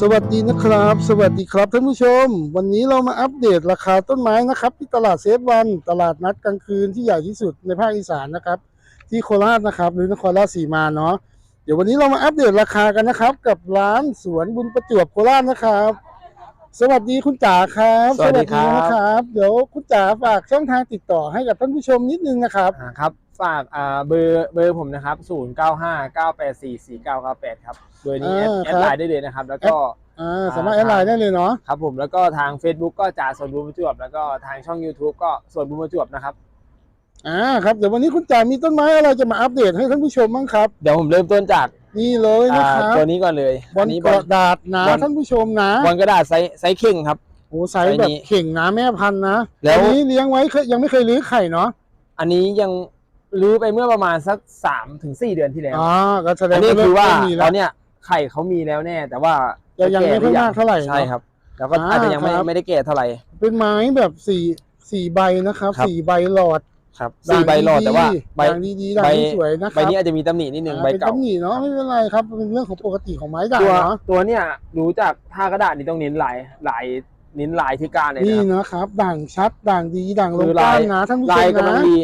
สวัสดีนะครับ สวัสดีครับท่านผู้ชม วันนี้เรามาอัปเดตราคาต้นไม้นะครับ ที่ตลาดเซฟวัน ตลาดนัดกลางคืนที่ใหญ่ที่สุดในภาคอีสานนะครับ ที่โคราชนะครับ หรือนครราชสีมาเนาะเดี๋ยววันนี้เรามาอัปเดตราคากันนะครับ กับร้านสวนบุญประจวบโคราชนะครับ สวัสดีคุณจ๋าครับสวัสดีครับ นะครับ เดี๋ยวคุณจ๋าฝากช่องทางติดต่อให้กับท่านผู้ชมนิดนึงนะครับ อ่าครับ ฝากอ่าเบอร์เบอร์ผมนะครับ 0 9 5 9 8 4 4 9 9 8 ครับโดยนี้แอดอ่าแอครัดบไลน์ได้เลยนะครับ แล้วก็ อ่าสามารถแอดไลน์ได้เลยเนาะครับผมแล้วก็ทาง Facebook ก็จ่าส่วนบุญประจวบ แล้วก็ทางช่อง YouTube ก็ส่วนบุญประจวบนะครับ อ่าครับเดี๋ยววันนี้คุณจ๋ามีต้นไม้อะไรจะมาอัปเดตให้ท่านผู้ชมบ้างครับ เดี๋ยวผมเริ่มต้นจากนี่เลยนะอ่าครับตัวนี้ก่อนเลยบอลนนี้กระดาษหนาบอล ท่านผู้ชมนะบอลกระดาษไซส์ไซส์เข่งครับ โอ้ไซส์แบบไซส์นี้เข่งนะแม่พันธุ์นะแล้ว อันนี้เลี้ยงไว้เคยยังไม่เคยรื้อไข่เนาะอันนี้ยัง รื้อไปเมื่อประมาณสัก3ถึง4เดือนที่แล้วอ๋อก็แสดอังนนี้คือว่าเริ่มมีตแล้อวนเนี้ยไข่เขามีแล้วแน่ แต่ว่าแต่ยังไม่ค่อยมากเท่าไหร่เนอะใช่ครับ แล้วก็อ่าอาจจะยังไม่ครับ ไม่ได้แก่เท่าไหร่ เป็นไม้แบบสี่สี่ใบนะครับครับ สี่ใบหลอดครับสี่ใบหลอดแต่ว่าใบด่างดีๆด่างที่สวยนะคใบรับนี้อาจจะมีตำหนินิดนึงอ่าใบเป็นเก่าตำหนิเนาะไม่เป็นไรครับเป็นเรื่องของปกติของไม้ด่างตัวเนาะตัวเนี้ยดูจากผ้ากระดาษนี่ต้องเน้นลายลายเน้นลายที่ก้านเลยนี่นะครับนะครับด่างชัดด่างดีด่างลคืงอลาก้ายนนะท่านผู้ชลายมกำลังนะดี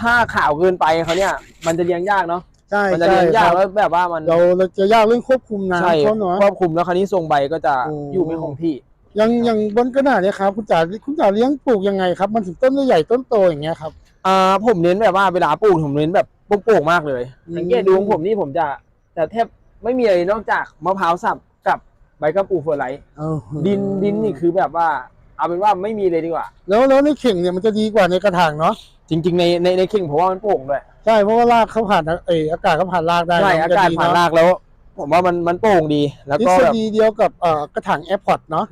ถ้าขาวเกินไปเขาเนี่ย มันจะเลี้ยงยากเนาะใช่มันจะใช่เลี้ยงคยากรับแล้วแบบว่ามันเราเราจะยากเรื่องควบคุมใช่น้ำเขาเนาะ ควบคุมแล้วคราวนี้ทรงใบก็จะโอ้ อยู่ไม่คงที่ยังยังบนกระดาษเนี่ยครับคุณจ๋าคุณจ๋าเลี้ยงปลูกยังไงครับ มันถึงต้นใหญ่ต้นโตอย่างเงี้ยครับ อ่าผมเน้นแบบว่าเวลาปลูกผมเน้นแบบโป่งๆมากเลยอืม สังเกตดูของผมนี่ผมจะจะแทบไม่มีอะไรนอกจากมะพร้าวสับกับใบกระปูเฟอร์ไลท์เออดินดินนี่คือแบบว่า เอาเป็นว่าไม่มีเลยดีกว่า แล้วแล้วในเข่งเนี่ยมันจะดีกว่าในกระถางเนาะจริง ๆ ในในในเข่งผมว่ามันโป่งด้วยใช่เพราะว่ารากเขาผ่านเอออากาศเขาผ่านรากได้ใช่เนะอากาศจะดีผ่านเะรากแล้ว ผมว่ามันมันโป่งดี แล้วทฤก็ษแบบฎีเดียวกับเอ่อกระถางแอร์พอร์ตเนาะ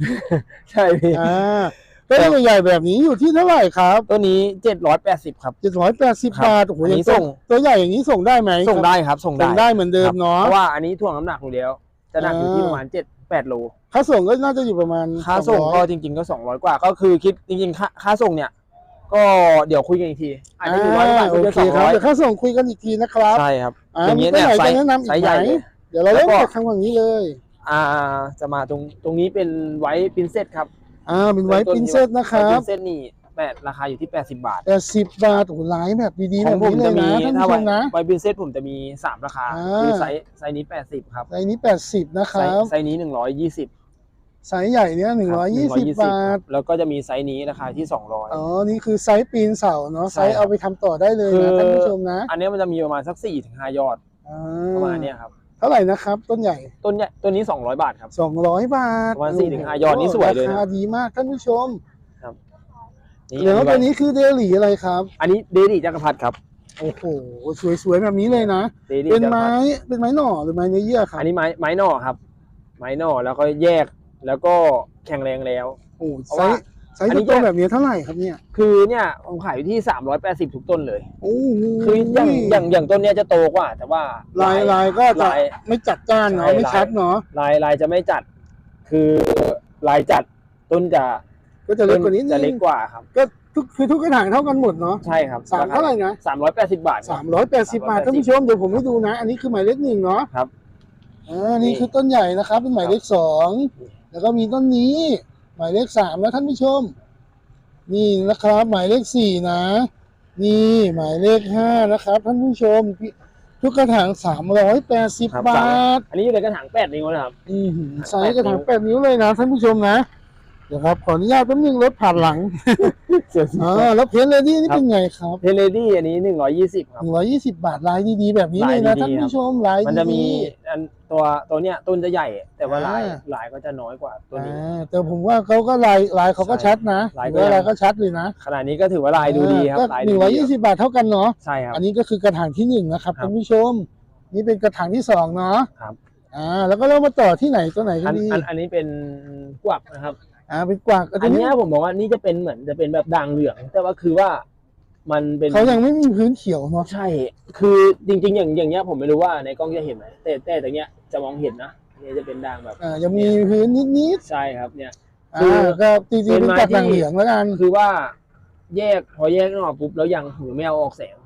ใช่พี่อ่าต้นใหญ่ๆแบบนี้อยู่ที่เท่าไหร่ครับตัวนี้เจ็ดร้อยแปดสิบครับเจ็ดร้อยแปดสิบครับบาทโอ้โหอันนี้ยังต้ส่ง ตัวใหญ่อย่างนี้ส่งได้ไหมส่งได้ครับ ส่งส่งได้เหมือนเดิมครับเนาะเพราะว่าอันนี้ถ่วงน้ำหนักอยู่แล้วจะหนักอยู่ที่อ่าประมาณเจ็ดแปดโล ค่าส่งก็น่าจะอยู่ประมาณค่าส่ง200ก็จริง ๆ ก็สองร้อยกว่า ก็คือคิดจริงๆค่าค่าส่งเนี่ย ก็เดี๋ยวคุยกันอีกทีอาจจะอยู่ร้อยกว่าโอคุยกันเคสองครัร้บอยเดี๋ยวค่าส่งคุยกันอีกทีนะครับใช่ครับ อ่าอย่างมีนี้ตัวเนี่ยไหนไซจะส์แนะนำอีไซกส์ไหใหมญ่เลย เดี๋ยวเราเริ่มแล้วก็ จากทางฝั่งนี้เลย อ่าจะมาตรงตรงนี้เป็นไวท์ปินเซตครับอ่าเป็นไวท์ปรินเซสนะคไวรัท์บปินเซตนี่แปดราคาอยู่ที่แปดสิบบาท แต่สิบบาทโอ้โหลายแบบดีๆขแบองบผมนี้เลจะยมีนะท่านถ้าผู้ไวชมนะ ไวท์ปินเซตผมจะมีสามราคาอ่า คือไซส์ไซส์นี้แปดสิบครับ ไซส์นี้แปดสิบนะคไซรับส์ไซส์นี้หนึ่งร้อยยี่สิบ ไซส์ใหญ่เนี้ยหนึ่งร้อยยี่สิบบาท แล้วก็จะมีไซส์นี้ราคาที่สองร้อยอ๋อ นี่คือไซส์ปีนเสาเนาะใช่ไซส์เอาไปทำต่อได้เลยคืนะอท่านผู้ชมนะ อันเนี้ยมันจะมีประมาณสักสี่ถึงห้ายอดอ่ประมาณเนี้ยครับ เท่าไหร่นะครับ ต้นใหญ่ ต้นเนี้ยต้นนี้สองร้อยบาทครับสองร้อยบาท ประมาณ4ถึง5ยอดนี่สวยเลยนะราคาดีมากท่านผู้ชมนี่เดี๋ยวอันตัวนี้นี้คือเดลี่อะไรครับ อันนี้เดลี่จักรพรรดิครับโอ้โหสวยๆแบบนี้เลยนะเดลี่เป็นจักรพรไม้รดิเป็นไม้หน่อหรือไม้เนื้อเยื่อครับ อันนี้ไม้ไม้หน่อครับ ไม้หน่อแล้วก็แยก แล้วก็แข็งแรงแล้ว โอ้เพราะไซว่า ส์ไซส์อันนี้ต้นแยกแบบนี้เท่าไหร่ครับเนี่ย คือเนี่ยผมขายอยู่ที่สามร้อยแปดสิบทุกต้นเลย โอ้โหคืออย่างอย่างอย่างต้นเนี้ยจะโตกว่า แต่ว่าลายลายก็จะลาย ไม่จัดจ้านเนาะใช่ไม่ชัดเนาะลายลายจะไม่จัด คือลายจัดต้นจะก็จะเล็กกว่านี้จะนึเล็งกกว่าครับ ก็ทุกคือทุกกระถางเท่ากันหมดเนาะใช่ครับสามเท่าไหร่นะสามร้อยแปดสิบบาทคสารับ มร้อยแปดสิบบาทท่านผู้ชมเดี๋ยวผมให้ดูนะ อันนี้คือหมายเลขหนึ่งเนาะครับอ่านี่คือต้นใหญ่นะครับเป็นหมายเลขสอง แล้วก็มีต้นนี้ หมายเลขสามนะท่านผู้ชม นี่นะครับ หมายเลขสี่นะ นี่หมายเลขห้านะครับ ท่านผู้ชม ทุกกระถางสามร้อยแปดสิบครับบาท อันนี้อยู่ในกระถางแปดนิ้วนะครับ อือหือไซส์กระถางแปดนิ้วเลยนะท่านผู้ชมนะเดี๋ยวครับขออนุญาตแป๊บนึงรถผ่านหลังอ่าแล้วเพนเลดี้นี่เป็นไงครับเทเลดี้อันนี้หนึ่งร้อยยี่สิบคหรับ นึ่งร้อยยี่สิบบาทลายดีๆแบบนี้เลยนะลายดีๆ ท่านผู้ชมลายดีๆมันจะมีอันตัวตัวเนี้ยต้นจะใหญ่ แต่ว่าลายอ่าลายก็จะน้อยกว่าตัวนี้ อ่าแต่ผมว่าเขาก็ลายลายเขาก็ใช่ชัดนะลายก็ ถือว่ายังลายก็ชัดเลยนะขนาดนี้ก็ถือว่าลายดูดีครับก็ลายหดูนึ่งร้อยดียี่สิบาทเท่ากันเนาะ ใช่ครับ อันนี้ก็คือกระถางที่หนึ่งนะครับครับท่านผู้ชม นี่เป็นกระถางที่สองเนาะครับ อ่าแล้วก็เรามาต่อที่ไหนตัวไหนกัอันนดีอันอันนี้เป็นกวักนะครับ อ่าเป็นกวางอัอันนนี้เนี้ยผมบอกว่านี่จะเป็นเหมือนจะเป็นแบบด่างเหลือง แต่ว่าคือว่ามันเป็นเขายังไม่มีพื้นเขียวเนาะใช่ คือจริง ๆ อย่างอย่างเงี้ยผมไม่รู้ว่าในกล้องจะเห็นไหมแต่แต่แต่เนี้ยจะมองเห็นนะเนี่ยจะเป็นด่างแบบอ่ายังมีพื้นนิดใช่ครับเนี่ยๆคืออ่าก็ตีๆเป็เป็นนไม้จัดที่ด่างเหลืองแล้วกันคือว่า แยกพอแยกออกปุ๊บแล้วยังหูไม่เอาออกแสง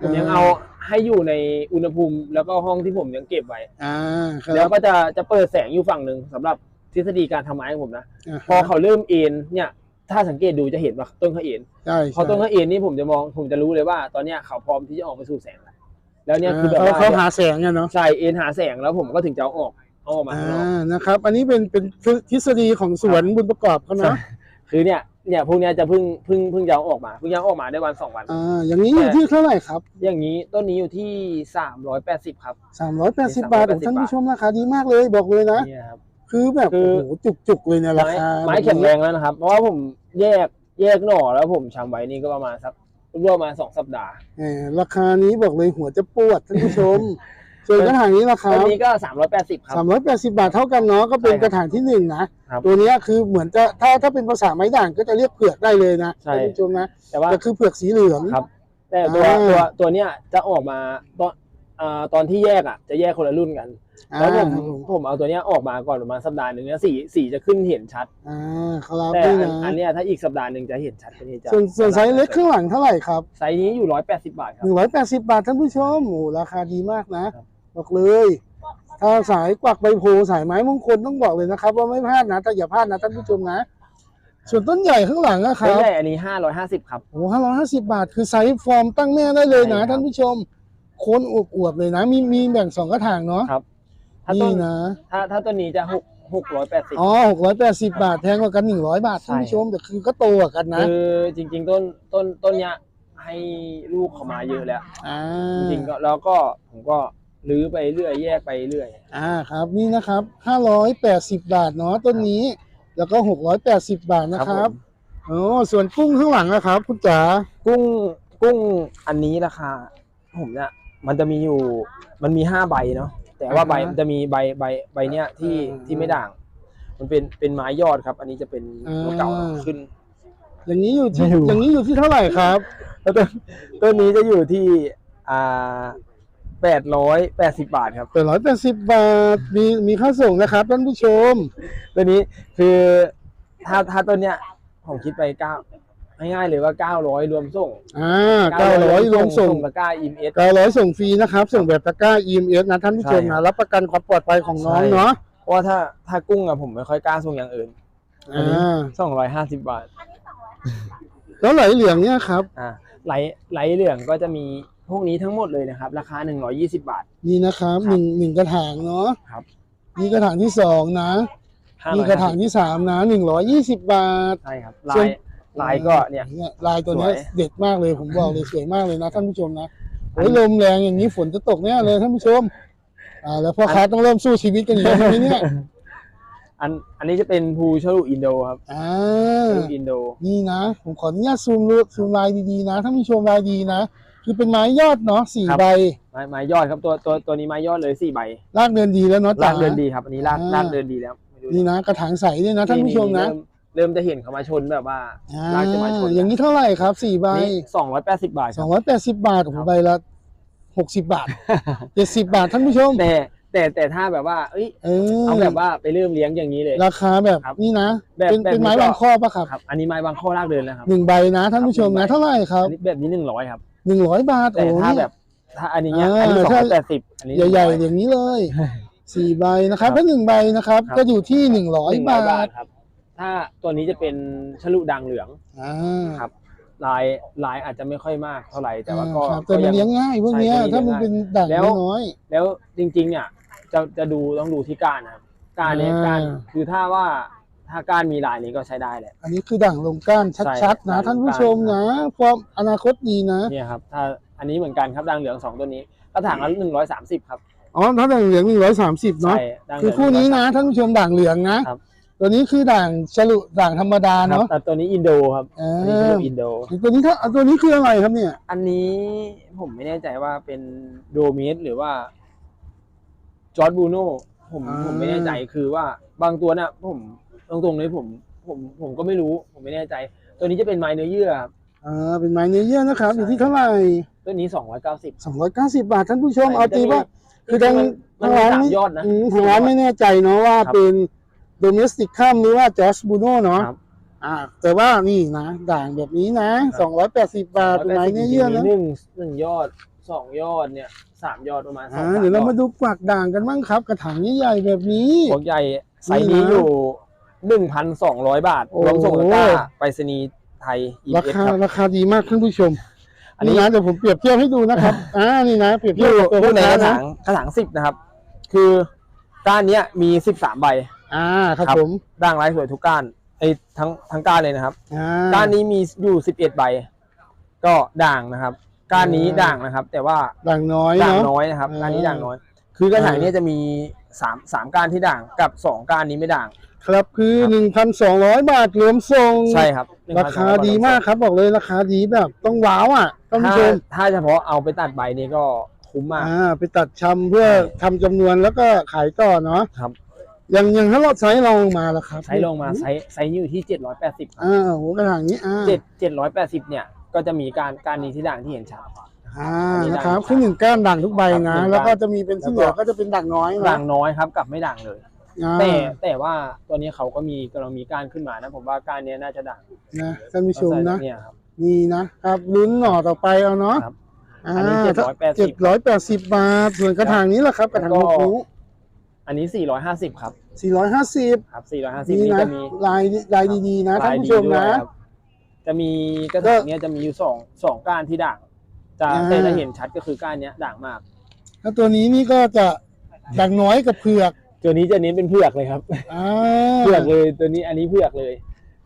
ผมยังเอาให้อยู่ในอุณหภูมิแล้วก็ห้องที่ผมยังเก็บไว้ อ่าครัแล้วบก็จะจะเปิดแสงอยู่ฝั่งหนึ่งสำหรับท ฤษฎีการทำไม้ของผมนะาพอเขาเริ่มเอ็นเนี่ย ถ้าสังเกตดูจะเห็นว่าต้นเขาเอ็นใช่พอต้นใช่เขาเอ็นนี่ผมจะมองผมจะรู้เลยว่า ตอนเนี้ยเขาพร้อมที่จะออกไปสู่แสงแล้วแล้วเนี่ยคือแบบเขาว่าเขาหาแสงอะเนาะใช่เอ็นหาแสงแล้วผมก็ถึงจะเอาออกเอาออกมาอ่ข้างนอกานะครับ อันนี้เป็นเป็นทฤษฎีของสวนบุญประกอบเขาใช่เนาะคือเนี่ยเนี่ยพวกเนี้ยจะเพิ่งเพิ่งเพิ่งจะเอาออกมาเพิ่งจะเอาออกมาได้วันสองวันอ่าอย่างนี้อยู่ที่เท่าไหร่ครับ อย่างนี้ต้นนี้อยู่ที่สามร้อยแปดสิบครับ380บาทของ380ท่านผู้ชมราคาดีมากเลยบอกเลยนะเนี่ยครับ คือแบบคืโอ้อโหจุกๆเลยเนี่ยราไม้คาไม้แข็งแรงแล้วนะครับ เพราะว่าผมแยกแยกหน่อแล้วผมชำไว้นี่ก็ประมาณสักรวมมาสองสัปดาห์แหมราคานี้บอกเลยหัวจะปวดท่านผู้ชม ส่วนกระถางนี้ราคาต้นนี้ก็สามร้อยแปดสิบครับ380บาทเท่ากันเนาะก็เป็นใช่ครับกระถางที่หนึ่งนะครับ ตัวเนี้ยคือเหมือนจะถ้าถ้าเป็นภาษาไม้ด่างก็จะเรียกเผือกได้เลยนะใช่ท่านผู้ชมนะแต่ว่า แต่คือเผือกสีเหลือง ครับ แต่ตัวอ่า ตัวตัวเนี้ยจะออกมาตอน อ่าตอนที่แยกอะจะแยกคนละรุ่นกัน อ่าแล้วผมครับผมผมเอาตัวเนี้ยออกมาก่อนประมาณสัปดาห์หนึ่งเนี่ยสีสีจะขึ้นเห็นชัด อ่าครับแต่นี่อันนะอันเนี้ยถ้าอีกสัปดาห์หนึ่งจะเห็นชัดกว่านี้จะส่วนส่วนไซส์เล็กข้างหลังเท่าไหร่ครับไซส์นี้อยู่ร้อยแปดสิบบาทครับ180บาทท่านผู้ชมโอ้โหราคาดีมากนะครับ บอกเลย ถ้าสายกวักใบโพสายไม้มงคลต้องบอกเลยนะครับ ว่าไม่พลาดนะแต่อย่าพลาดนะท่านผู้ชมนะ ส่วนต้นใหญ่ข้างหลังนะคต้รันบใหญ่อันนี้ห้าร้อยห้าสิบครับ โอ้ห้าร้อยห้าสิบาท คือไซส์ฟอร์มตั้งแม่ได้เลยนะใช่ครับ ท่านผู้ชม โคนอวบๆเลยนะ มีมีแบ่งสองกระถางเนาะครับ ถ้าต้นี่นนะ ถ้าถ้าต้นนี้จะหกหกร้อยแปดสิบ อ๋อหกร้อยแปดสิบาทแพงกว่ากันหนึ่งร้อยบาทใช่ ท่านผู้ชมแต่คือก็โตกว่ากันนะคือจริง ๆ ต้นต้นต้นเนี้ยให้ลูกเขามาเยอะแล้ว อ่าจริงๆก็แล้วก็ผมก็รื้อไปเรื่อยแยกไปเรื่อยอ่าครับนี่นะครับห้าร้อยแปดสิบาทเนาะต้นนี้ แล้วก็หกร้อยแปดสิบาทนะครับผมโอ้ส่วนกุ้งข้างหลังนะครับ คุณจ๋า กุ้งกุ้งอันนี้ราคาผมเนี่ย มันจะมีอยู่มันมีห้าใบเนาะแต่ว่าใบมันจะมีใบใบใบเนี้ยที่ที่ไม่ด่าง มันเป็นเป็นไม้ยอดครับ อันนี้จะเป็นตัวเก่าขึ้น อย่างนี้อยู่ที่ไม่รู้ อย่างนี้อยู่ที่เท่าไหร่ครับ แล้วต้นต้นนี้จะอยู่ที่อ่าแปดร้อยแปดสิบบาทครับ แปดร้อยแปดสิบบาทมีมีค่าส่งนะครับท่านผู้ชม ตัวนี้คือถ้าถ้าต้นเนี้ยผมคิดไปเก้า ง่ายๆเลยว่าเก้าร้อยรวมส่งอ่าเก้าร้อยรวมส่งตะกร้าอิมเอสเก้าร้อยส่งฟรีนะครับ ส่งแบบตะกร้า EMS นะท่านผู้ชมใช่ครันะบรับประกันความปลอดภัยของน้องใช่เนาะเพราะว่าถ้าถ้ากุ้งอะผมไม่ค่อยกล้าส่งอย่างอื่นอันนี้อ่าสองร้อยห้าสิบบาท แล้วไหลเหลืองเนี่ยครับอ่าไหลไหลเหลืองก็จะมีพวกนี้ทั้งหมดเลยนะครับ ราคาหนึ่งร้อยี่สิบบาท นี่นะครับครับหนึ่งหนึ่งกระถางเนาะครับนี่กระถางที่สองนะห้านี่ร้อยกระถางที่สามนะหนึ่งร้อยยี่สิบบาทใช่ครับส่ลาวนย ลายก็เนี่ยลายตัวเนี้ยสวย เด็ดมากเลยผมบอกเลยสวยมากเลยนะท่านผู้ชมนะโอ้ยลมแรงอย่างนี้ฝนจะตกแน่เลยท่านผู้ชม อ่า แล้วพ่อค้าต้องเริ่มสู้ชีวิตกันอีกแล้วใช่ไหมเนี่ยอันอันนี้จะเป็นภูชลุอินโดครับอ่ชาลุอินโด นี่นะ ผมขออนุญาตซูมรูซูมลายดีๆนะท่านผู้ชมลายดีนะ คือเป็นไม้ยอดเนาะสี่ครับ ใบไม้ไม้ยอดครับตัวตัวตัวนี้ไม้ยอดเลยสี่ใบลากเดินดีแล้วเนาะลาจ๋ากเดินดีครับ อันนี้ลากอ่าลากเดินดีแล้วไม่รู้นี่นะกระถางใสด้วยนะท่านผู้ชมนะ เริ่ เริ่มจะเห็นเขามาชนแบบว่าอ่าลากจะมาชนอย่างนี้เท่าไหร่ครับสี่ใบนี่สองร้อยแปดสิบบาทคสรัอบงร้อยแปดสิบบาทโอ้โหใบละหกสิบบาทเจ็ดสิบบาทท่านผู้ชม แต่แต่แต่ถ้าแบบว่า เอ้ยเออเอาแบบว่าไปเริ่มเลี้ยงอย่างนี้เลย ราคาแบบครับนี่นะแบบเป็นแบบเป็นไม้นี้ก็บางข้อปะครับครับ อันนี้ไม้บางข้อลากเดินนะครับหนึ่งใบนะท่านผู้ชมครันะบเท่าไหร่ครับอันนี้แบบนี้หนึ่งร้อยครับหนึ่งร้อยบาทแต่โอ้ถ้านี่แบบถ้าอันนี้เนี้ยอ่าอันนี้สองถ้าร้อยแปดสิบอันนี้ใหญ่ๆ100อย่างนี้เลยสี่ใบนะครับครับถ้าหนึ่งใบนะครับครับ ก็อยู่ที่หนึ่งร้อยหนึ่งบาร้อยบาททครับ ถ้าตัวนี้จะเป็นฉลุด่างเหลืองอ่าครับลายลายอาจจะไม่ค่อยมากเท่าไหร่แต่ว่าก็ครับแต่มันก็เลี้ยงง่ายพวกเนี้ยใช่ถ้ามันเลี้ยงง่ายเป็นด่างแล้ว น้อย แล้วจริงๆ เนี่ยจะจะดูต้องดูที่ก้านนะครับก้านเนี่ยอ่า ก้านคือถ้าว่าถ้าก้านมีลายนี้ก็ใช้ได้แหละ ๆอันนี้คือด่างลงก้านใช่ชัดๆนะ ด่างลงก้าน ท่านผู้ชมนะความอนาคตดีนะเนี่ยครับถ้าอันนี้เหมือนกันครับด่างเหลืองสองตัวนี้กระถางละหนึ่งร้อยสามสิบครับอ๋อถ้าด่างเหลืองหนึ่งร้อยสามสิบเนาะใช่ด่างเหคืลือง คู่นี้นะท่านผู้ชมด่างเหลืองนะครับ ตัวนี้คือด่างฉลุด่างธรรมดาครับเนาะแต่ตัวนี้อินโดครับอ่าอันนี้คืออินโด ตัวนี้ถ้าตัวนี้คืออะไรครับเนี่ย อันนี้ผมไม่แน่ใจว่าเป็นโดมิสหรือว่าจอร์ดบูโนผมอ่า ผมไม่แน่ใจคือว่าบางตัวน่ะผมตรงๆเลยผม ผมผมก็ไม่รู้ ผมไม่แน่ใจ ตัวนี้จะเป็นไม้เนื้อเยื่อครับ อ่าเป็นไม้เนื้อเยื่อนะครับ ใช่ อยู่ที่เท่าไหร่ตัวนี้สองร้อยเก้าสิบสองร้อยเก้าสิบบาทท่านผู้ชมใช่เอาตีว่า คือทางมันทางมีร้านสามไม่ยอดนะ อืมทางร้านไม่แน่ใจเนาะว่าครับ เป็น โดเมสติกคัมหรือว่าจอสบูโนเนาะครับ อ่า แต่ว่านี่นะ ด่างแบบนี้นะสองร้อยแปดสิบบาทเป็นไม้เนื้อเยื่อมีนะหนึ่งหนึ่งยอดสองยอดเนี่ยสามยอดประมาณสองอ่าสามเดี๋ยวเรายอมาดดูกวักด่างกันบ้างครับ กระถางใหญ่ๆแบบนี้พวกใหญ่ไซส์นี้อยู่หนึ่งพันสองร้อยบาทโอ้ รวมส่งตะกร้าไปรษณีย์ไทยอีราเอสคาครับ ราคาดีมากท่านผู้ชมอันนี้ นี่นะเดี๋ยวผมเปรียบเทียบให้ดูนะครับ อ่านี่นะเปรียบอเทียบยู่กับตัวอยู่ในค้ากระนะถางกระถางสิบนะครับ คือก้านเนี้ยมีสิบสามใบ อ่าครับครับ ผมด่างลายสวยทุกก้านไอ้ทั้งทั้งก้านเลยนะครับ อ่าก้านนี้มีอยู่สิบเอ็ดใบ ก็ด่างนะครับ ก้านนี้อ่า ด่างนะครับ แต่ว่าด่างน้อยด่างเนาะ น้อยนะครับอ่าก้านนี้ด่างน้อย คือกระถางอ่า เนี้ยจะมีสามสามก้านที่ด่างกับสองก้านนี้ไม่ด่าง ครับคือ ครับหนึ่งพันสองร้อยบาทรวมส่งใช่ครับราคาดีมากครับบอกเลยราคาดีแบบต้องว้าวอะท่านผู้ถ้าชมถ้าเฉพาะเอาไปตัดใบนี่ก็คุ้มมาก อ่าไปตัดชำเพื่อใช่ ทำจำนวนแล้วก็ขายต่อเนาะครับ อย่างอย่างถ้าเราใช้ลองมาล่ะครับใช้ลงมาไซส์ไซส์นี้อยู่ที่เจ็ดร้อยแปดสิบอ่าหัวกระถางนี้อ่าเจ็ดเจ็ดร้อยแปดสิบเนี่ยก็จะมีการการนี้ที่ด่างที่เห็นชัด อ่าอันนี้นะครับด่างคือหนึ่งก้านด่างทุกใบครับนะหนึ่งก้านแล้วก็จะมีเป็นที่เหลือแล้วก็ก็จะเป็นด่างน้อยนะด่างน้อยครับกับไม่ด่างเลย อ่าแต่แต่ว่าตัวนี้เขาก็มีกำลังมีการขึ้นมานะ ผมว่าการนี้น่าจะด่างนะท่านผู้ชมนะ เนี่ยครับ นี่นะครับลุ้นหน่อต่อไปเอาเนาะครับอ่าอันนี้เจ็ด780ร้อยแปดสิบบาท ส่วนกระถางนี้ล่ะครับกระถางแล้วก็หู อันนี้สี่ร้อยห้าสิบครับสี่ร้อยห้าสิบครับสี่ร้อยห้าสิบนี่นี่นะจะมีลายลายดีๆนะท่านลายผู้ดีชมด้วยนะครับจะมีกระถางเนี้ยจะมีอยู่สองสองก้านที่ด่าง จะอ่าแต่จะเห็นชัดก็คือก้านเนี้ยด่างมากแล้วตัวนี้นี่ก็จะด่างน้อยกับเผือกตัวนี้จะเน้นเป็นเผือกเลยครับอ่าเผือกเลยตัวนี้อันนี้เผือกเลย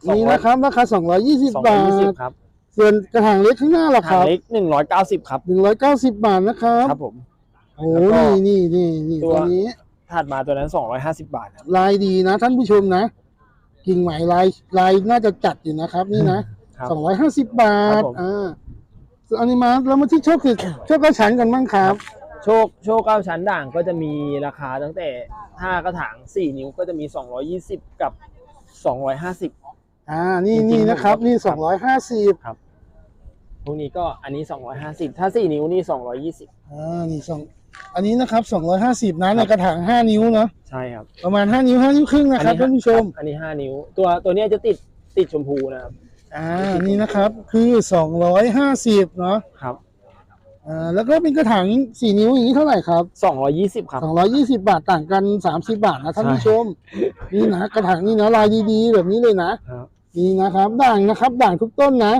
นี่นะครับราคา 220สองร้อยบายี่สิบทครับส่วนกระถางเล็กข้างหน้าล่ะคถังรับเล็กหนึ่งร้อยเก้าสิบครับ 190 บาทนะครับ ครับผมโอ้แล้วก็นี่นี่นี่นี่ตัตัววนี้ ถัดมาตัวนั้นสองร้อยห้าสิบบาทครับ ลายดีนะท่านผู้ชมนะ กิ่งไหมลายลายน่าจะจัดอยู่นะครับ นี่นะครับ สองร้อยห้าสิบบาครัทบผม อ่าส่วนอันนี้มาแล้วมาที่โชคคือโชคกระฉันกันบ้างครับ โชคโชคเก้าชั้นด่างก็จะมีราคาตั้งแต่ถ้ากระถางสี่นิ้วก็จะมีสองร้อยี่สิบกับสองร้อยห้าสิบอ่า นี่จริงๆนี่นะครับ นี่คสรัอบงร้อยห้าสิบพวกนี้ก็อันนี้สองร้อยห้าสิบถ้าสี่นิ้วนี่สองร้อยี่สิบอ่า นี่สอง อันนี้นะครับสองร้อยห้าสิบนะในกระถางห้านิ้วเนาะใช่ครับประมาณห้านิ้วห้านิ้วครึ่งนะครับท่านผู้ชม อันนี้ห้านิ้ว ตัวตัวเนี้ยจะติดติดชมพูนะครับ อ่านี่นะครับคือสองร้อยห้าสิบเนาะครับอ่าแล้วก็เป็นกระถางสี่นิ้วอย่างนี้เท่าไหร่ครับสองร้อยี่สิบครับสองร้อยยี่สิบาทต่างกันสามสิบาทนะท่านผู้ชม นี่นะกระถางนี่นะลายดีๆ แบบนี้เลยนะครับนี่นะครับด่างนะครับด่างทุกต้นนะ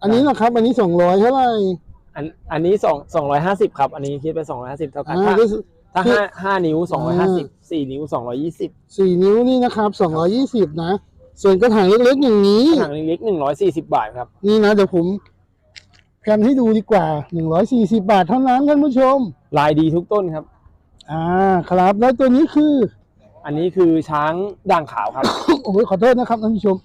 อันนี้นะครับ อันนี้สองร้อยเท่าไหร่ อันอันนี้สองสองร้อยห้าสิบครับ อันนี้คิดเป็นสองร้อยห้าสิบเท่ากันอ่าถ้าได้ถ้าคือห้าห้านิ้วสองร้อยห้าสิบอ่สี่นิ้วสองร้อยี่สิบสี่นิ้วนี่นะครับสองร้อยี่สิบนะ ส่วนกระถางเล็กๆอย่างนี้ ถังเล็กๆหนึ่งร้อยสี่สิบบาทครับ นี่นะเดี๋ยวผมแพนให้ดูดีกว่าหนึ่งร้อยสี่สิบาทเท่านั้นท่านผู้ชม ลายดีทุกต้นครับ อ่าครับแล้วตัวนี้คือ อันนี้คือช้างด่างขาวครับ โอ้ยขอโทษนะครับท่านผู้ชม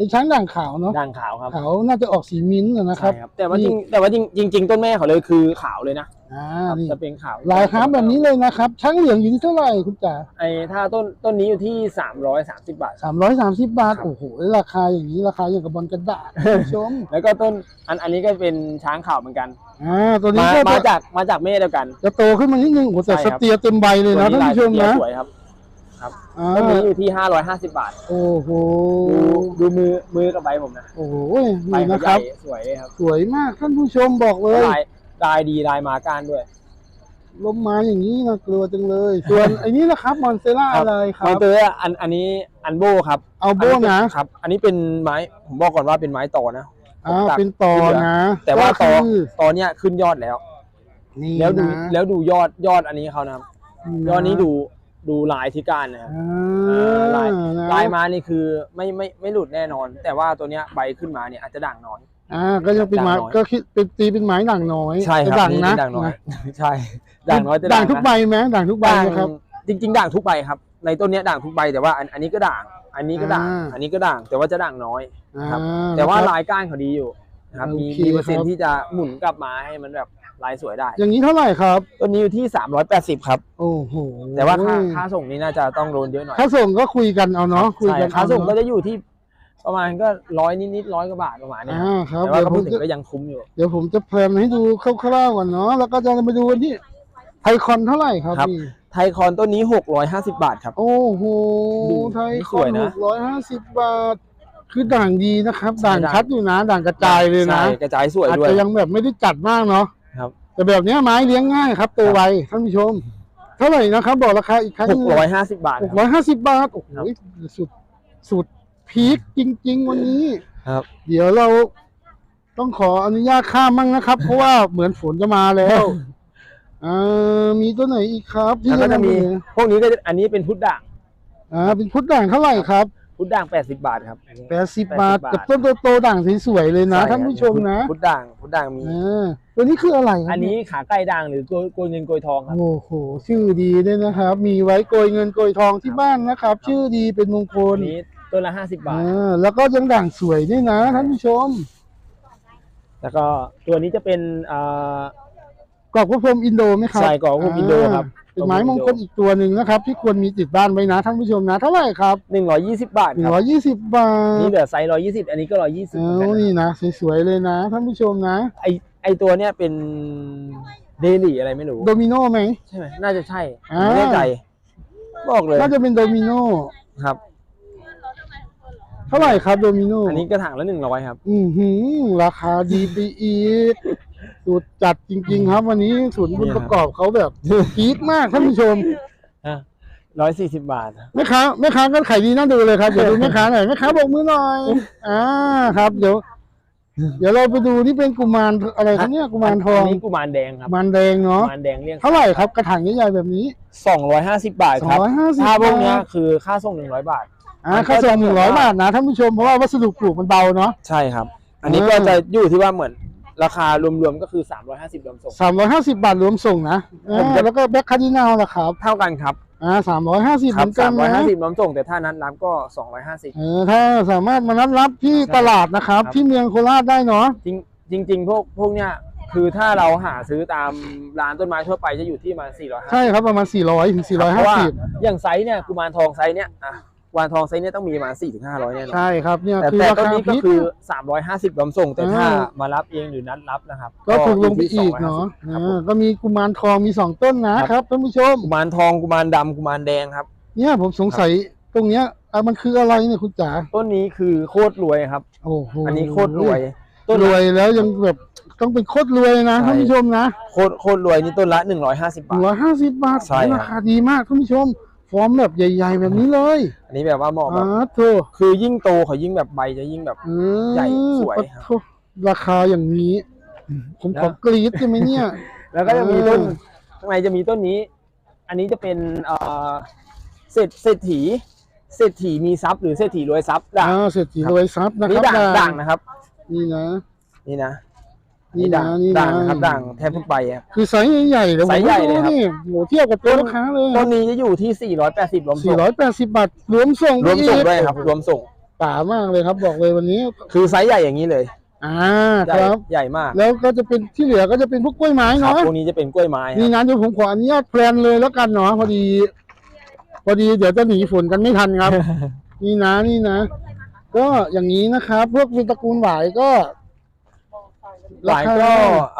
เป็นช้างด่างขาวเนาะด่างขาวครับขาวน่าจะออกสีมิ้นท์นะคใช่รับครับ แต่ว่าจริงแต่ว่าจริงจริงๆต้นแม่เขาเลยคือขาวเลยนะอ่าครับนี่จะเป็นขาวลายฮาร์ปแบบนี้เลยนะครับช้างเหลืองอยู่ที่เท่าไหร่คุณจ๋าไอ้ถ้าต้นต้นนี้อยู่ที่สามร้อยสามสิบบาทสามร้อยสามสิบบาทครับโอ้โหราคาอย่างนี้ราคาอย่างกับบอลกระดาษท่านผู้ชม แล้วก็ต้นอันอันนี้ก็เป็นช้างขาวเหมือนกันอ่าตัวนี้มาก็มาจะจากมาจากแม่เดียวกัน จะโตขึ้นมานิดนึงโอ้โหแต่ใช่สครับเตียร์เต็มใบเลยนะท่านผู้ชมลายนะสวยครับอ่า ต้นนี้อยู่ที่ห้าร้อยห้าสิบบาท โอ้โหดูดูมือมือกับใบผมนะ โอ้โหใบนี่เขานะใหครัญ่บ สวยเลยครับสวยมากท่านผู้ชมบอกเลย ลายลายดีลายมาการด้วยลมมาอย่างนี้นะกลัวจังเลย ส่วน ไอ้นี้นะครับมอนเซล่าครับ อะไรครัมาบ เตอร์อันอันนี้อันโบครับเอาโบนะ ครับ อันนี้เป็นไม้ผมบอกก่อนว่าเป็นไม้ต่อนะ อ่าผมตัดเป็นตอนะแต่ว่าก็ตอคือตอเนี้ยขึ้นยอดแล้ว นี่แล้วดูนะแล้วดูยอดยอดอันนี้เขานะครับ ยอดนี้ดู ดูลายที่ก้านนะครับอ่าเออลายนะลายมานี่คือไม่ไม่ไม่หลุดแน่นอน แต่ว่าตัวเนี้ยใบขึ้นมาเนี่ยอาจจะด่างน้อย อ่าก็ยังเป็นไม้ด่างน้อย ก็คิดเป็นตีเป็นไม้ด่างน้อยใช่ครับด่างนี่นะด่างน้อยใช่ด่างน้อยแต่ด่างทุกนะ ใบไหมด่างทุกใบด่างนะครับ จริง ๆ ด่างทุกใบครับ ในต้นเนี้ยด่างทุกใบแต่ว่าอันอันนี้ก็ด่าง อันนี้ก็ด่าง อ่า อันนี้ก็ด่างแต่ว่าจะด่างน้อย ครับ อ่ แต่ว่านะครับลายก้านเขาดีอยู่นะครับมีโอเคมีเปอร์เซ็นครัต์บที่จะหมุนกลับมาให้มันแบบ ลายสวยได้ อย่างนี้เท่าไหร่ครับต้นนี้อยู่ที่ 380 ครับ โอ้โหแต่ว่าค่าค่าส่งนี่น่าจะต้องโดนเยอะหน่อยค่าส่งก็คุยกันเอาเนาะคุยใช่กันค่าส่งก็เอเนอะจะอยู่ที่ประมาณก็ร้อยนิดๆร้อยกว่าบาทประมาณเนี้ยอ่าครับแต่ว่าเดี๋ยวก็ผพูมดถึจะงก็ยังคุ้มอยู่ เดี๋ยวผมจะแพลนให้ดูคร่าวๆก่อนเนาะแล้วก็จะไปดูวันที่ไทคอนเท่าไหร่ครับครับพี่ไทยคอนต้นนี้ 650 บาทครับ โอ้โหดูไทยนี่คสอวยนนะหกร้อยห้าสิบบาท คือด่างดีนะครับใช่ด่างด่างชัดอยู่นะ ด่างกระจายเลยนะใช่กระจายสวยอาจด้วยจะยังแบบไม่ได้จัดมากเนาะ ครับ แต่แบบเนี้ยไม้เลี้ยงง่ายครับตัวไวท่านผู้ชม เท่าไหร่นะครับ บอกราคาอีกครั้งหกร้อยห้าสิบบาทหกคร้รับอยห้าสิบบาทโอ้โหครับสุดสุดพีคจริง ๆ วันนี้ครับ เดี๋ยวเราต้องขออนุญาตข้ามมั่งนะครับ เพราะว่าเหมือนฝนจะมาแล้วอ่ามีตัวไหนอีกครับ ที่แล้วก็จะมีแนำเสนอพวกนี้ก็จะอันนี้เป็นพุทธด่างอ่าเป็นพุทธด่างเท่าไหร่ครับ พุทธด่างแปดสิบบาทครับ แปดสิบบาท80 กับต้นโตๆด่างสวยๆเลยนะใช่ท่านผู้ชมนะพุทธด่างพุทธด่างมีอ่าตัวนี้คืออะไรครับอันนี้ขาไก่ด่างหรือโกยโกยเงินโกยทองครับ โอ้โหชื่อดีด้วยนะครับ มีไว้โกยเงินโกยทองที่บ้านนะครับ ชื่อดีเป็นมงคลอันนี้ต้นละห้าสิบบาทอ่าแล้วก็ยังด่างสวยด้วยนะท่านผู้ชมแล้วก็ตัวนี้จะเป็นอ่ากรอบพระพรหมอินโดไหมครับ ใส่กรอบพระพรหมอินโดครับ เป็นไม้มงคลอีกตัวหนึ่งนะครับ ที่ควรมีติดบ้านไว้นะท่านผู้ชมนะ เท่าไหร่ครับหนึ่งร้อยยี่สิบบาทหนึ่คงรับร้อยยี่สิบบาทนี่เหลือไซส์ร้อยยี่สิบอันนี้ก็ร้อยยี่สิบเอานี่นะสวยๆเลยนะท่านผู้ชมนะไอไอตัวเนี้ยเป็นเดลี่อะไรไม่รู้ โดมิโนไหม ใช่ไหมน่าจะใช่อ่า ไม่แน่ใจ บอกเลยน่าจะเป็นโดมิโนครับ เท่าไหร่ครับโดมิโนอันนี้กระถางละหนึ่งร้อยครับ อือหือราคาดีไปอีก สุดจัดจริง ๆ ครับวันนี้ศูนย์บุญประกอบเขาแบบพีคมากท่านผู้ชมร้อยสี่สิบบาท แม่ค้าแม่ค้าก็ขายดีน่าดูเลยครับเดี๋ยวดูแม่ค้าหน่อยแม่ค้าบอกมือหน่อยอ่าครับ เดี๋ยว เดี๋ยวเราไปดูที่เป็นกุมารอะไรครับเนี่ยกุมารทองนนี้กุมารแดงครับกุมารแดงกุเนาะมารแดงเรียงเท่าไหร่ครับกระถางใหญ่ๆแบบนี้สองร้อยห้าสิบบาทสองครับร้อยห้าสิบถ้าพวกเนี้ยบาทคือค่าส่งหนึ่งร้อยบาทอ่ามันก็ค่าส่งจะหนึ่งร้อยบาทนะท่านผู้ชมเพราะว่าวัสดุปลูกมันเบาเนาะใช่ครับ อันนี้อ่าก็จะอยู่ที่ว่าเหมือน ราคารวมๆก็คือสามร้อยห้าสิบรวมส่ง สามร้อยห้าสิบบาทรวมส่งนะผมอ่าจะ แล้วก็แบ็คคาร์ดินาลล่ะครับเท่ากันครับอ่าสามร้อยห้าสิบคเหรัมืบอนกัสานมร้อยนะห้าสิบรวมส่ง แต่ถ้านัดรับก็สองร้อยห้าสิบเออถ้าสามารถมานัดรับที่ใช่ตลาดนะครับ ครับ ที่เมืองโคราชได้เนาะจริงจริงๆพวกพวกเนี้ยคือถ้าเราหาซื้อตามร้านต้นไม้ทั่วไปจะอยู่ที่ประมาสี่ร้อยห้าใช่ครับประมาณ400ถึงเพราะว่า450อย่างไซส์เนี่ยกุมารทองไซส์เนี้ยอะ กุมารทองไซส์เนี้ยต้องมีประมาณสี่ถึงห้าร้อยแน่นอนใช่ครับเนี่ยแต่คือแต่ราต้นคานี้ก็พิษ คือสามร้อยห้าสิบรวมส่งแต่ถ้าอ่า มารับเองหรือนัดรับนะครับก็ถูกลงไปยู่ที่อีกเนาะ250ครับผอ่ามก็มีกุมารทองมี2ต้นนะครับ ท่านผู้ชม กุมารทองกุมารดำกุมารแดงครับ เนี่ยผมสงสัยตรงเนี้ยอะมันคืออะไรเนี่ยคุณจ๋าต้นนี้คือโคตรรวยครับ โอ้โหอันนี้โคตรรวย ต้นรละ วยแล้วยังแบบต้องเป็นโคตรรวยนะใช่ ท่านผู้ชมนะโคตรโคตรรวยนี่ต้นละหนึ่งร้อยห้าสิบบาทร้อยห้าสิบบาทใช่ครับ ราคาดีมากท่านผู้ชม ฟอร์มแบบใหญ่ ๆ แบบนี้เลยอันนี้แบบว่าเหมาะแบอ่าบโถคือยิ่งโตเขายิ่งแบบใบจะยิ่งแบบ อืมใหญ่สวยครับปะโถราคาอย่างนี้ ผมขอกรี๊ดใช่ไหมเนี่ย แล้วก็จะมีต้นเออข้างในจะมีต้นนี้ อันนี้จะเป็นเอ่อเศรษเศรษฐีเศรษฐีมีทรัพย์หรือเศรษฐีรวยทรัพย์ด่างอ่าเศรษฐีรวยทรัพย์นะคนี่รับด่างด่าด่างงนะครับ นี่นะ นี่นะ นี่นะด่างนี่นะด่างนะครับด่างแทบทุกใบครับ คือไซส์ใหญ่ๆเลยไซส์ใหญ่เลยครับ นี่โหเทียบกับตัวลูกค้าเลยต้นนี้จะอยู่ที่ 480รวมส่ง480 บาทรวมส่งรวมส่งอีกด้วยครับ รวมส่ง ป่ามากเลยครับ บอกเลยวันนี้ คือไซส์ใหญ่อย่างนี้เลยอ่าใหญ่ครับ ใหญ่มากแล้วก็จะเป็นที่เหลือก็จะเป็นพวกกล้วยไม้ครับเนาะพวกนี้จะเป็นกล้วยไม้คนี่รับนะเดี๋ยวผมขออนุญาตแพลนเลยแล้วกันเนาะพอดี พอดีเดี๋ยวจะหนีฝนกันไม่ทันครับ นี่นะนี่นะ ก็อย่างนี้นะครับ พวกเป็นตระกูลหวายก็ หลายก็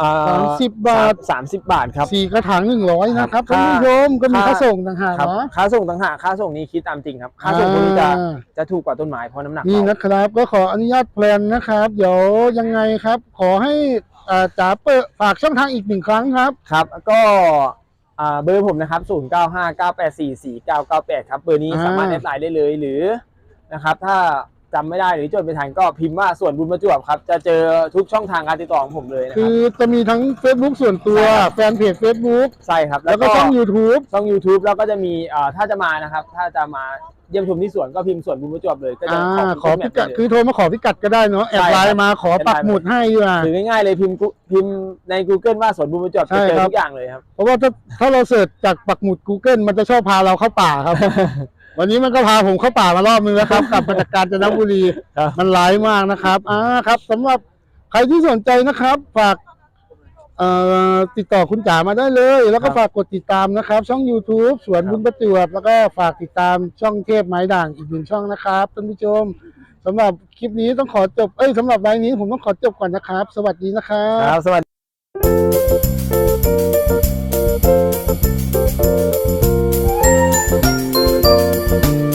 อ่สามสิบบาทสามสิบบาทครับ สี่กระถางหนึ่งร้อยนะครับครัท่านบผู้ชมก็มีค่าค่าส่งต่างหากครับ เนาะค่าส่งต่างหากค่าส่งนี้คิดตามจริงครับ ค่าส่งพวกนี้จะอ่า จะถูกกว่าต้นไม้เพราะน้ำหนักนี่เบานะครับก็ขออนุญาตแพลนนะครับ เดี๋ยวยังไงครับ ขอให้อ่าจ๋าเปิดฝากช่องทางอีกหนึ่งครั้งครับ ครับ ก็อ่าเบอร์ผมนะครับ 0 9 5 9 8 4 4 9 9 8 ครับ เบอร์นี้อ่า สามารถแอดไลน์ได้เลยหรือนะครับ ถ้า จำไม่ได้หรือจดไม่ทันก็พิมพ์ว่าส่วนบุญประจวบครับ จะเจอทุกช่องทางการติดต่อของผมเลยนะคคืรับ อจะมีทั้ง Facebook ส่วนตัว ใช่ครับ แฟนเพจ Facebook ใช่ครับแล้วก็ช่อง YouTube ช่อง YouTube แล้วก็จะมีอ่าถ้าจะมานะครับ ถ้าจะมาเยี่ยมชมที่สวนก็พิมพ์สวนบุญประจวบเลยก็จะอ่าขขออพิพิกักัดดคือโทรมาขอพิกัดก็ได้เนาะแอดไลใช่ครับน์มาขอปักหมุดให้ดีกว่า หรือง่ายๆเลยพิมพ์กุพิมพ์ใน Google ว่าสวนบุญประจวบใช่จะเจอครับ ทุกอย่างเลยครับ เพราะว่าถ้าถ้าเราเสิร์ชจากปักหมุด Google มันจะชอบพาเราเข้าป่าครับ วันนี้มันก็พาผมเข้าป่ามารอบนึงแล้วครับกลับมาจากกาญจนบุรีครับ มันร้ายมากนะครับอ่าครับสำหรับใครที่สนใจนะครับ ฝากเอ่อติดต่อคุณจ๋ามาได้เลย แล้วก็ครับ ฝากกดติดตามนะครับ ช่อง YouTube สวนครับบุญประจวบแล้วก็ฝากติดตามช่องเทพไม้ด่างอีกหนึ่งช่องนะครับท่านผู้ชมสำหรับคลิปนี้ต้องขอจบเอ้ยสำหรับไลน์นี้ผมต้องขอจบก่อนนะครับ สวัสดีนะครับ ครับสวัสดี